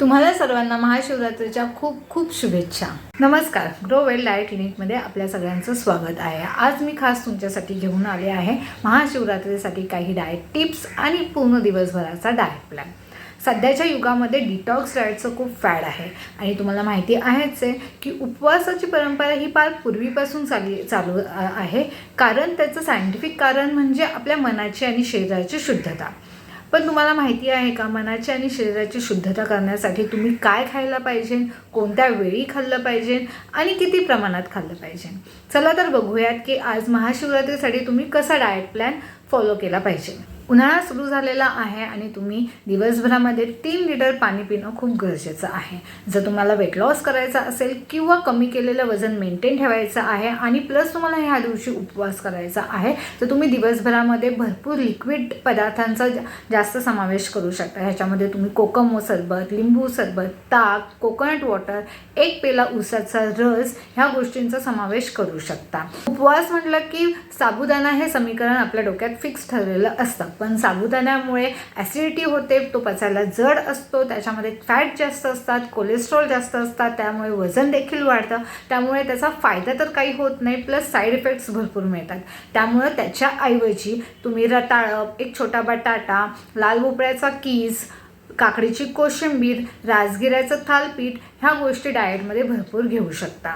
तुम्हाला सर्वांना महाशिवरात्रीच्या खूप खूप शुभेच्छा. नमस्कार ग्रो वेल डायट क्लिनिकमध्ये आपल्या सगळ्यांचं स्वागत आहे. आज मी खास तुमच्यासाठी घेऊन आले आहे महाशिवरात्रीसाठी काही डाएट टिप्स आणि पूर्ण दिवसभराचा डाएट प्लॅन सध्याच्या युगामध्ये डिटॉक्स डाएटचं खूप फॅड आहे आणि तुम्हाला माहिती आहेच आहे की उपवासाची परंपरा ही फार पूर्वीपासून चालली चालू आहे. कारण त्याचं सायंटिफिक कारण म्हणजे आपल्या मनाची आणि शरीराची शुद्धता. पण तुम्हाला माहिती आहे का मनाची आणि शरीराची शुद्धता करण्यासाठी तुम्ही काय खायला पाहिजे कोणत्या वेळी खाल्लं पाहिजे आणि किती प्रमाणात खाल्लं पाहिजे? चला तर बघूयात की आज महाशिवरात्रीसाठी तुम्ही कसा डाएट प्लॅन फॉलो केला पाहिजे. उन्हाळा सुरू झालेला आहे आणि तुम्ही दिवसभरामध्ये तीन लिटर पाणी पिणं खूप गरजेचं आहे. जर तुम्हाला वेट लॉस करायचा असेल किंवा कमी केलेलं वजन मेंटेन ठेवायचं आहे आणि प्लस तुम्हाला ह्या दिवशी उपवास करायचा आहे तर तुम्ही दिवसभरामध्ये भरपूर लिक्विड पदार्थांचा जास्त समावेश करू शकता. ह्याच्यामध्ये तुम्ही कोकमो सरबत लिंबू सरबत ताक कोकोनट वॉटर एक पेला उसाचा रस ह्या गोष्टींचा समावेश करू शकता. उपवास म्हटलं की साबुदाणा हे समीकरण आपल्या डोक्यात फिक्स ठरलेलं असतं. पण साबुदाण्यामुळे ॲसिडिटी होते तो पचायला जड असतो त्याच्यामध्ये फॅट जास्त असतात कोलेस्ट्रॉल जास्त असतात त्यामुळे वजन देखील वाढतं त्यामुळे त्याचा फायदा तर काही होत नाही प्लस साईड इफेक्ट्स भरपूर मिळतात. त्यामुळं त्याच्याऐवजी तुम्ही रताळं एक छोटा बटाटा लाल भोपळ्याचा कीस काकडीची कोशिंबीर राजगिऱ्याचं थालपीठ ह्या गोष्टी डाएटमध्ये भरपूर घेऊ शकता.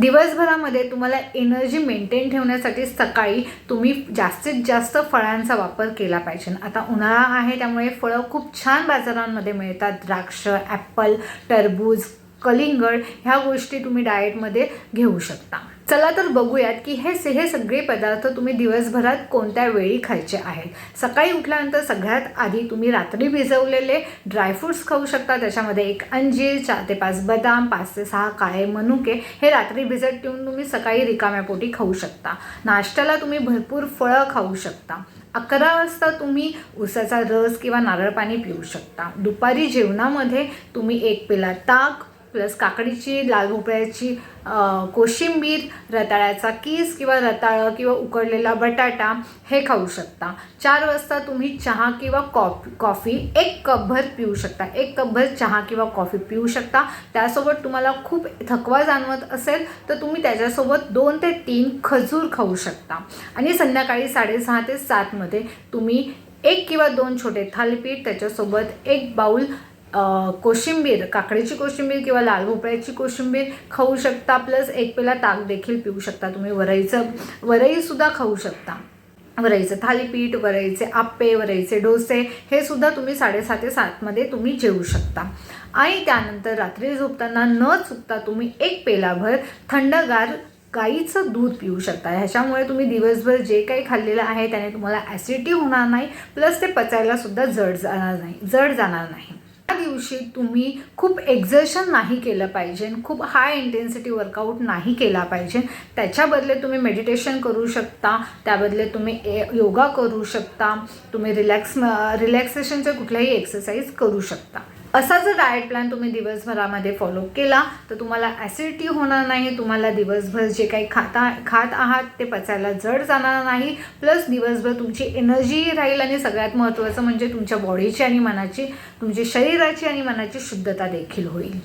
दिवसभरामध्ये तुम्हाला एनर्जी मेंटेन ठेवण्यासाठी सकाळी तुम्ही जास्तीत जास्त फळांचा वापर केला पाहिजे. आता उन्हाळा आहे त्यामुळे फळं खूप छान बाजारांमध्ये मिळतात. द्राक्ष ॲपल टरबूज कलिंगड ह्या गोष्टी तुम्ही डाएटमध्ये घेऊ शकता. चला तर बघूयात की हे हे सगळे पदार्थ तुम्ही दिवसभरात कोणत्या वेळी खायचे आहेत? सकाळी उठल्यानंतर सगळ्यात आधी तुम्ही रात्री भिजवलेले ड्रायफ्रुट्स खाऊ शकता. त्याच्यामध्ये एक अंजीर चार ते पाच बदाम पाच ते सहा काळे मनुके हे रात्री भिजत ठेवून तुम्ही सकाळी रिकाम्या पोटी खाऊ शकता. नाश्त्याला तुम्ही भरपूर फळं खाऊ शकता. अकरा वाजता तुम्ही उसाचा रस किंवा नारळ पाणी पिऊ शकता. दुपारी जेवणामध्ये तुम्ही एक पेला ताक प्लस काकडीची लाल भोपळ्याची कोशिंबीर रताळ्याचा कीस किंवा रताळं किंवा उकडलेला बटाटा हे खाऊ शकता. चार वाजता तुम्ही चहा किंवा कॉफी कॉफी एक कपभर पिऊ शकता. एक कपभर चहा किंवा कॉफी पिऊ शकता. त्यासोबत तुम्हाला खूप थकवा जाणवत असेल तर तुम्ही त्याच्यासोबत दोन ते तीन खजूर खाऊ शकता. आणि संध्याकाळी साडेसहा ते सातमध्ये तुम्ही एक किंवा दोन छोटे थालीपीठ त्याच्यासोबत एक बाऊल कोशिंबीर काकडीची कोशिंबीर किंवा लाल भोपळ्याची कोशिंबीर खाऊ शकता प्लस एक पेला ताक देखील पिऊ शकता तुम्ही. वरईचं वरईसुद्धा खाऊ शकता. वरईचं थालीपीठ वरईचे आप्पे वरईचे डोसे हे सुद्धा तुम्ही साडेसात ते सातमध्ये तुम्ही जेवू शकता. आणि त्यानंतर रात्री झोपताना न चुकता तुम्ही एक पेलाभर थंडगार गाईचं दूध पिऊ शकता. ह्याच्यामुळे तुम्ही दिवसभर जे काही खाल्लेलं आहे त्याने तुम्हाला ॲसिडिटी होणार नाही प्लस ते पचायला सुद्धा जड जाणार नाही जड जाणार नाही. त्या दिवशी तुम्ही खूप एक्झर्शन नाही केलं पाहिजे खूप हाय इंटेन्सिटी वर्कआउट नाही केला पाहिजे. त्याच्या बदले तुम्ही मेडिटेशन करू शकता त्याबदले तुम्ही ए योगा करू शकता तुम्ही रिलॅक्स रिलॅक्सेशनचे कुठल्याही एक्सरसाइज करू शकता. असा जर डाएट प्लॅन तुम्ही दिवसभरामध्ये फॉलो केला तर तुम्हाला ॲसिडिटी होणार नाही तुम्हाला दिवसभर जे काही खाता खात आहात ते पचायला जड जाणार नाही. प्लस दिवसभर तुमची एनर्जी राहील आणि सगळ्यात महत्त्वाचं म्हणजे तुमच्या बॉडीची आणि मनाची तुमची शरीराची आणि मनाची शुद्धता देखील होईल.